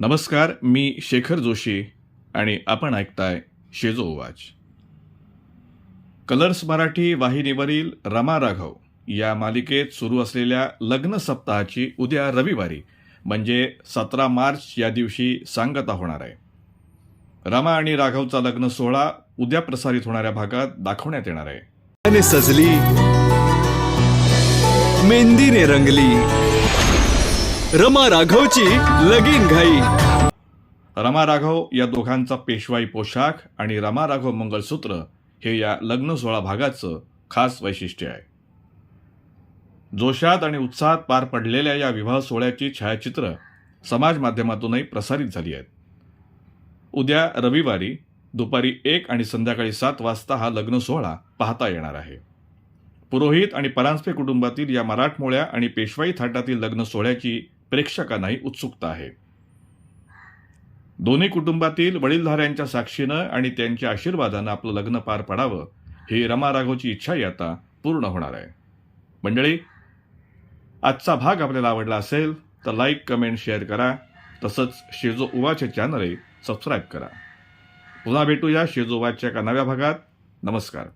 नमस्कार मी शेखर जोशी आणि आपण ऐकताय शेजो वाच. कलर्स मराठी वाहिनीवरील रमा राघव या मालिकेत सुरू असलेल्या लग्न सप्ताहाची उद्या रविवारी म्हणजे सतरा मार्च या दिवशी सांगता होणार आहे. रमा आणि राघवचा लग्न सोहळा उद्या प्रसारित होणाऱ्या भागात दाखवण्यात येणार आहे. सजली मेहंदीने रंगली रमा राघवची लगीन घाई. रमा राघव या दोघांचा पेशवाई पोशाख आणि रमा राघव मंगळसूत्र हे या लग्न सोहळा भागाचं खास वैशिष्ट्य आहे. जोशात आणि उत्साहात पार पडलेल्या या विवाह सोहळ्याची छायाचित्र समाज माध्यमातूनही प्रसारित झाली आहेत. उद्या रविवारी दुपारी एक आणि संध्याकाळी सात वाजता हा लग्न सोहळा पाहता येणार आहे. पुरोहित आणि परांजपे कुटुंबातील या मराठमोळ्या आणि पेशवाई थाटातील लग्न सोहळ्याची प्रेक्षकांनाही उत्सुकता आहे. दोन्ही कुटुंबातील वडीलधाऱ्यांच्या साक्षीनं आणि त्यांच्या आशीर्वादानं आपलं लग्न पार पडावं ही रमा राघवची इच्छाही आता पूर्ण होणार आहे. मंडळी आजचा भाग आपल्याला आवडला असेल तर लाईक कमेंट शेअर करा. तसंच शेजो उवाचे चॅनलही सबस्क्राईब करा. पुन्हा भेटूया शेजोवाच्या एका नव्या भागात. नमस्कार.